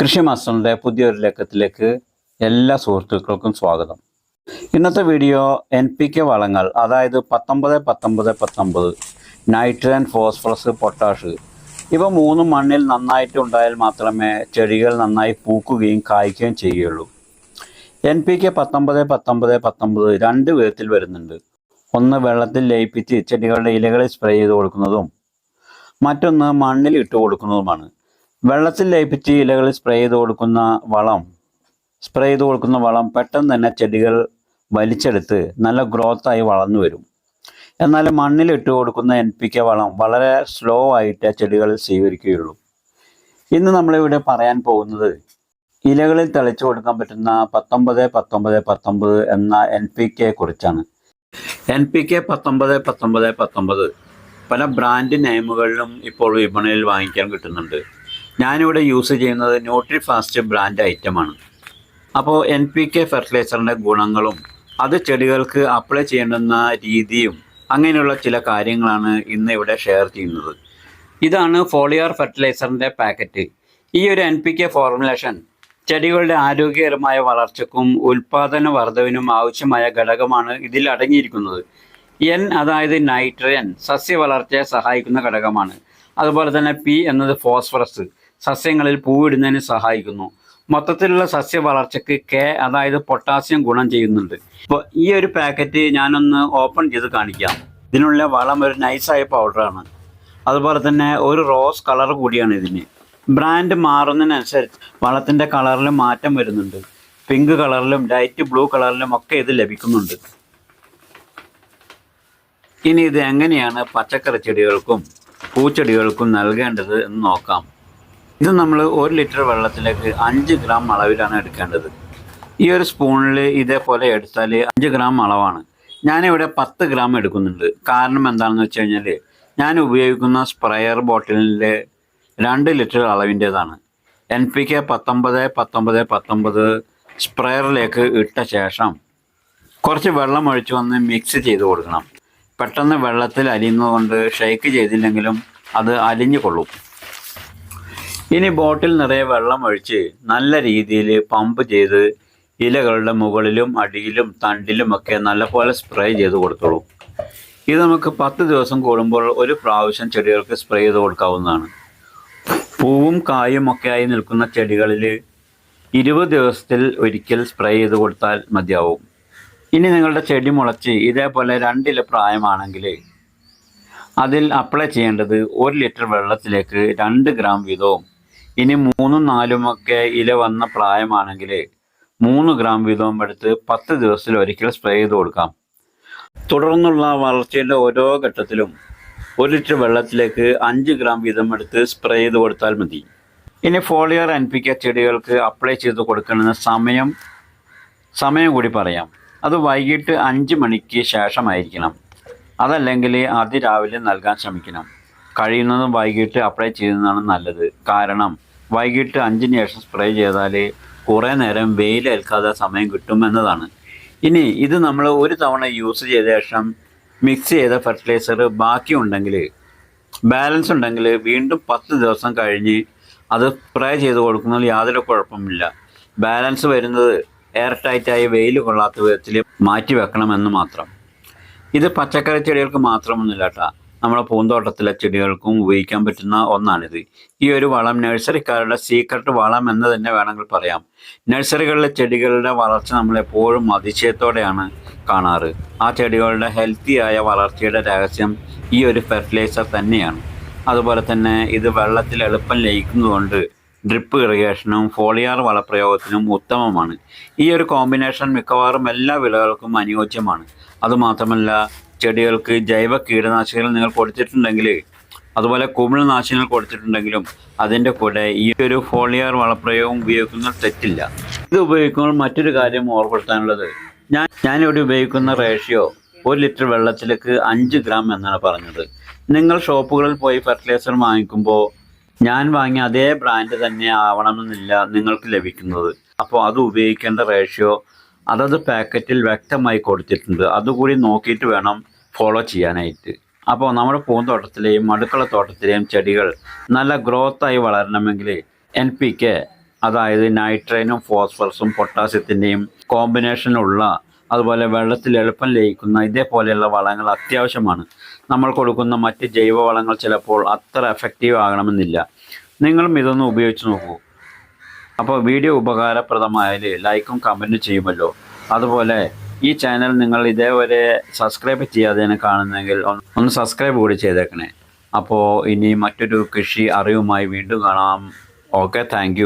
കൃഷി പുതിയൊരു ലക്കത്തിലേക്ക് എല്ലാ സുഹൃത്തുക്കൾക്കും സ്വാഗതം. ഇന്നത്തെ വീഡിയോ എൻ പി കെ വളങ്ങൾ അതായത് പത്തൊമ്പത് പത്തൊമ്പത് പത്തൊമ്പത് നൈട്രജൻ ഫോസ്ഫറസ് പൊട്ടാഷ് ഇവ മൂന്നും മണ്ണിൽ നന്നായിട്ട് ഉണ്ടായാൽ മാത്രമേ ചെടികൾ നന്നായി പൂക്കുകയും കായ്ക്കുകയും ചെയ്യുകയുള്ളൂ. എൻ പി കെ പത്തൊമ്പത് പത്തൊമ്പത് പത്തൊമ്പത് രണ്ട് വിധത്തിൽ വരുന്നുണ്ട്. ഒന്ന് വെള്ളത്തിൽ ലയിപ്പിച്ച് ചെടികളുടെ ഇലകളിൽ സ്പ്രേ ചെയ്ത് കൊടുക്കുന്നതും മറ്റൊന്ന് മണ്ണിൽ ഇട്ട് കൊടുക്കുന്നതുമാണ്. വെള്ളത്തിൽ ലയിപ്പിച്ച് ഇലകളിൽ സ്പ്രേ ചെയ്ത് കൊടുക്കുന്ന വളം സ്പ്രേ ചെയ്ത് കൊടുക്കുന്ന വളം പെട്ടെന്ന് തന്നെ ചെടികൾ വലിച്ചെടുത്ത് നല്ല ഗ്രോത്തായി വളർന്നു വരും. എന്നാൽ മണ്ണിൽ ഇട്ട് കൊടുക്കുന്ന എൻ പി കെ വളം വളരെ സ്ലോ ആയിട്ട് ചെടികൾ സ്വീകരിക്കുകയുള്ളൂ. ഇന്ന് നമ്മളിവിടെ പറയാൻ പോകുന്നത് ഇലകളിൽ തളിച്ചു കൊടുക്കാൻ പറ്റുന്ന പത്തൊമ്പത് പത്തൊമ്പത് പത്തൊമ്പത് എന്ന എൻ പി കെയെ കുറിച്ചാണ്. എൻ പി കെ പത്തൊമ്പത് പത്തൊമ്പത് പത്തൊമ്പത് പല ബ്രാൻഡ് നെയിമുകളിലും ഇപ്പോൾ വിപണിയിൽ വാങ്ങിക്കാൻ കിട്ടുന്നുണ്ട്. ഞാനിവിടെ യൂസ് ചെയ്യുന്നത് ന്യൂട്രി ഫാസ്റ്റ് ബ്രാൻഡ് ഐറ്റമാണ് അപ്പോൾ എൻ പി കെ ഫെർട്ടിലൈസറിന്റെ ഗുണങ്ങളും അത് ചെടികൾക്ക് അപ്ലൈ ചെയ്യേണ്ടുന്ന രീതിയും അങ്ങനെയുള്ള ചില കാര്യങ്ങളാണ് ഇന്ന് ഇവിടെ ഷെയർ ചെയ്യുന്നത്. ഇതാണ് ഫോളിയാർ ഫെർട്ടിലൈസറിന്റെ പാക്കറ്റ് ഈ ഒരു എൻ പി കെ ഫോർമുലേഷൻ ചെടികളുടെ ആരോഗ്യകരമായ വളർച്ചക്കും ഉൽപാദന വർധവിനും ആവശ്യമായ ഘടകമാണ് ഇതിൽ അടങ്ങിയിരിക്കുന്നത്. എൻ അതായത് നൈട്രജൻ സസ്യ വളർച്ചയെ സഹായിക്കുന്ന ഘടകമാണ്. അതുപോലെ തന്നെ പി എന്നത് ഫോസ്ഫറസ് സസ്യങ്ങളിൽ പൂവിടുന്നതിന് സഹായിക്കുന്നു. മൊത്തത്തിലുള്ള സസ്യ വളർച്ചയ്ക്ക് കെ അതായത് പൊട്ടാസ്യം ഗുണം ചെയ്യുന്നുണ്ട്. അപ്പോൾ ഈ ഒരു പാക്കറ്റ് ഞാനൊന്ന് ഓപ്പൺ ചെയ്ത് കാണിക്കാം. ഇതിനുള്ള വളം ഒരു നൈസായ പൗഡറാണ് അതുപോലെ തന്നെ ഒരു റോസ് കളർ കൂടിയാണ് ഇതിന്. ബ്രാൻഡ് മാറുന്നതിനനുസരിച്ച് വളത്തിന്റെ കളറിൽ മാറ്റം വരുന്നുണ്ട്. പിങ്ക് കളറിലും ലൈറ്റ് ബ്ലൂ കളറിലും ഒക്കെ ഇത് ലഭിക്കുന്നുണ്ട്. ഇനി ഇത് എങ്ങനെയാണ് പച്ചക്കറി ചെടികൾക്കും പൂച്ചെടികൾക്കും നൽകേണ്ടത് എന്ന് നോക്കാം. ഇത് നമ്മൾ ഒരു ലിറ്റർ വെള്ളത്തിലേക്ക് അഞ്ച് ഗ്രാം അളവിലാണ് എടുക്കേണ്ടത്. ഈ ഒരു സ്പൂണിൽ ഇതേപോലെ എടുത്താൽ അഞ്ച് ഗ്രാം അളവാണ്. ഞാനിവിടെ പത്ത് ഗ്രാം എടുക്കുന്നുണ്ട്. കാരണം എന്താണെന്ന് വെച്ച് കഴിഞ്ഞാൽ ഞാൻ ഉപയോഗിക്കുന്ന സ്പ്രയർ ബോട്ടിലിന്റെ രണ്ട് ലിറ്റർ അളവിന്റേതാണ്. എൻ പി കെ പത്തൊമ്പത് പത്തൊമ്പത് പത്തൊമ്പത് സ്പ്രയറിലേക്ക് ഇട്ട ശേഷം കുറച്ച് വെള്ളം ഒഴിച്ചു വന്ന് മിക്സ് ചെയ്ത് കൊടുക്കണം. പെട്ടെന്ന് വെള്ളത്തിൽ അലിയുന്നതുകൊണ്ട് ഷെയ്ക്ക് ചെയ്തില്ലെങ്കിലും അത് അലിഞ്ഞു കൊള്ളും. ഇനി ബോട്ടിൽ നിറയെ വെള്ളം ഒഴിച്ച് നല്ല രീതിയിൽ പമ്പ് ചെയ്ത് ഇലകളുടെ മുകളിലും അടിയിലും തണ്ടിലും ഒക്കെ നല്ലപോലെ സ്പ്രേ ചെയ്ത് കൊടുത്തോളൂ. ഇത് നമുക്ക് പത്ത് ദിവസം കൂടുമ്പോൾ ഒരു പ്രാവശ്യം ചെടികൾക്ക് സ്പ്രേ ചെയ്ത് കൊടുക്കാവുന്നതാണ്. പൂവും കായും ആയി നിൽക്കുന്ന ചെടികളിൽ ഇരുപത് ദിവസത്തിൽ ഒരിക്കൽ സ്പ്രേ ചെയ്ത് കൊടുത്താൽ മതിയാവും. ഇനി നിങ്ങളുടെ ചെടി മുളച്ച് ഇതേപോലെ രണ്ടില പ്രായമാണെങ്കിൽ അതിൽ അപ്ലൈ ചെയ്യേണ്ടത് ഒരു ലിറ്റർ വെള്ളത്തിലേക്ക് രണ്ട് ഗ്രാം വീതവും ഇനി മൂന്നും നാലും ഒക്കെ ഇല വന്ന പ്രായമാണെങ്കിൽ മൂന്ന് ഗ്രാം വീതവും എടുത്ത് പത്ത് ദിവസത്തിൽ ഒരിക്കൽ സ്പ്രേ ചെയ്ത് കൊടുക്കാം. തുടർന്നുള്ള വളർച്ചയുടെ ഓരോ ഘട്ടത്തിലും ഒരു ലിറ്റർ വെള്ളത്തിലേക്ക് അഞ്ച് ഗ്രാം വീതം എടുത്ത് സ്പ്രേ ചെയ്ത് കൊടുത്താൽ മതി. ഇനി ഫോളിയർ അൻപിക്ക ചെടികൾക്ക് അപ്ലൈ ചെയ്ത് കൊടുക്കുന്ന സമയം സമയം കൂടി പറയാം. അത് വൈകിട്ട് അഞ്ച് മണിക്ക് ശേഷമായിരിക്കണം. അതല്ലെങ്കിൽ അതിരാവിലെ നൽകാൻ ശ്രമിക്കണം. കഴിയുന്നതും വൈകിട്ട് അപ്ലൈ ചെയ്യുന്നതാണ് നല്ലത്. കാരണം വൈകിട്ട് അഞ്ചിന് ശേഷം സ്പ്രേ ചെയ്താൽ കുറേ നേരം വെയിലേൽക്കാതെ സമയം കിട്ടും എന്നതാണ് ഇനി ഇത് നമ്മൾ ഒരു തവണ യൂസ് ചെയ്ത ശേഷം മിക്സ് ചെയ്ത ഫെർട്ടിലൈസർ ബാക്കിയുണ്ടെങ്കിൽ ബാലൻസ് ഉണ്ടെങ്കിൽ വീണ്ടും പത്ത് ദിവസം കഴിഞ്ഞ് അത് സ്പ്രേ ചെയ്ത് കൊടുക്കുന്നതിൽ യാതൊരു കുഴപ്പമില്ല. ബാലൻസ് വരുന്നത് എയർ ടൈറ്റായി വെയിൽ കൊള്ളാത്ത വിധത്തിൽ മാറ്റി വെക്കണമെന്ന് മാത്രം. ഇത് പച്ചക്കറി ചെടികൾക്ക് മാത്രമൊന്നുമില്ല കേട്ടോ നമ്മുടെ പൂന്തോട്ടത്തിലെ ചെടികൾക്കും ഉപയോഗിക്കാൻ പറ്റുന്ന ഒന്നാണിത്. ഈ ഒരു വളം നഴ്സറിക്കാരുടെ സീക്രട്ട് വളം എന്ന് തന്നെ വേണമെങ്കിൽ പറയാം. നഴ്സറികളിലെ ചെടികളുടെ വളർച്ച നമ്മളെപ്പോഴും അതിശയത്തോടെയാണ് കാണാറ്. ആ ചെടികളുടെ ഹെൽത്തി ആയ വളർച്ചയുടെ രഹസ്യം ഈ ഒരു ഫെർട്ടിലൈസർ തന്നെയാണ്. അതുപോലെ തന്നെ ഇത് വെള്ളത്തിൽ എളുപ്പം ലയിക്കുന്നതുകൊണ്ട് ഡ്രിപ്പ് ഇറിഗേഷനും ഫോളിയാർ വളപ്രയോഗത്തിനും ഉത്തമമാണ്. ഈ ഒരു കോമ്പിനേഷൻ മിക്കവാറും എല്ലാ വിളകൾക്കും അനുയോജ്യമാണ്. അതുമാത്രമല്ല ചെടികൾക്ക് ജൈവ കീടനാശിനികൾ നിങ്ങൾ കൊടുത്തിട്ടുണ്ടെങ്കിൽ അതുപോലെ കുമിൾനാശിനികൾ കൊടുത്തിട്ടുണ്ടെങ്കിലും അതിന്റെ കൂടെ ഈ ഒരു ഫോളിയർ വളപ്രയോഗം ഉപയോഗിക്കുന്നത് തെറ്റില്ല. ഇത് ഉപയോഗിക്കുമ്പോൾ മറ്റൊരു കാര്യം ഓർപ്പെടുത്താനുള്ളത് ഞാൻ ഞാനിവിടെ ഉപയോഗിക്കുന്ന റേഷ്യോ ഒരു ലിറ്റർ വെള്ളത്തിലേക്ക് അഞ്ച് ഗ്രാം എന്നാണ് പറഞ്ഞത്. നിങ്ങൾ ഷോപ്പുകളിൽ പോയി ഫെർട്ടിലൈസർ വാങ്ങിക്കുമ്പോൾ ഞാൻ വാങ്ങിയ അതേ ബ്രാൻഡ് തന്നെ ആവണമെന്നില്ല നിങ്ങൾക്ക് ലഭിക്കുന്നത്. അപ്പോൾ അത് ഉപയോഗിക്കേണ്ട റേഷ്യോ അതത് പാക്കറ്റിൽ വ്യക്തമായി കൊടുത്തിട്ടുണ്ട്. അതുകൂടി നോക്കിയിട്ട് വേണം ഫോളോ ചെയ്യാനായിട്ട്. അപ്പോൾ നമ്മുടെ പൂന്തോട്ടത്തിലെയും അടുക്കള തോട്ടത്തിലെയും ചെടികൾ നല്ല ഗ്രോത്തായി വളരണമെങ്കിൽ എൻ പി കെ അതായത് നൈട്രൈനും ഫോസ്ഫറസും പൊട്ടാസ്യത്തിന്റെയും കോമ്പിനേഷനുള്ള അതുപോലെ വെള്ളത്തിൽ എളുപ്പം ലയിക്കുന്ന ഇതേപോലെയുള്ള വളങ്ങൾ അത്യാവശ്യമാണ്. നമ്മൾ കൊടുക്കുന്ന മറ്റ് ജൈവ വളങ്ങൾ ചിലപ്പോൾ അത്ര എഫക്റ്റീവ് ആകണമെന്നില്ല. നിങ്ങളും ഇതൊന്ന് ഉപയോഗിച്ച് നോക്കൂ. അപ്പോൾ വീഡിയോ ഉപകാരപ്രദമായാൽ ലൈക്കും കമന്റും ചെയ്യുമല്ലോ. അതുപോലെ ഈ ചാനൽ നിങ്ങൾ ഇതേവരെ സബ്സ്ക്രൈബ് ചെയ്യാതെ തന്നെ ഒന്ന് ഒന്ന് സബ്സ്ക്രൈബ് കൂടി ചെയ്തേക്കണേ. അപ്പോൾ ഇനി മറ്റൊരു കൃഷി അറിവുമായി വീണ്ടും കാണാം. Okay thank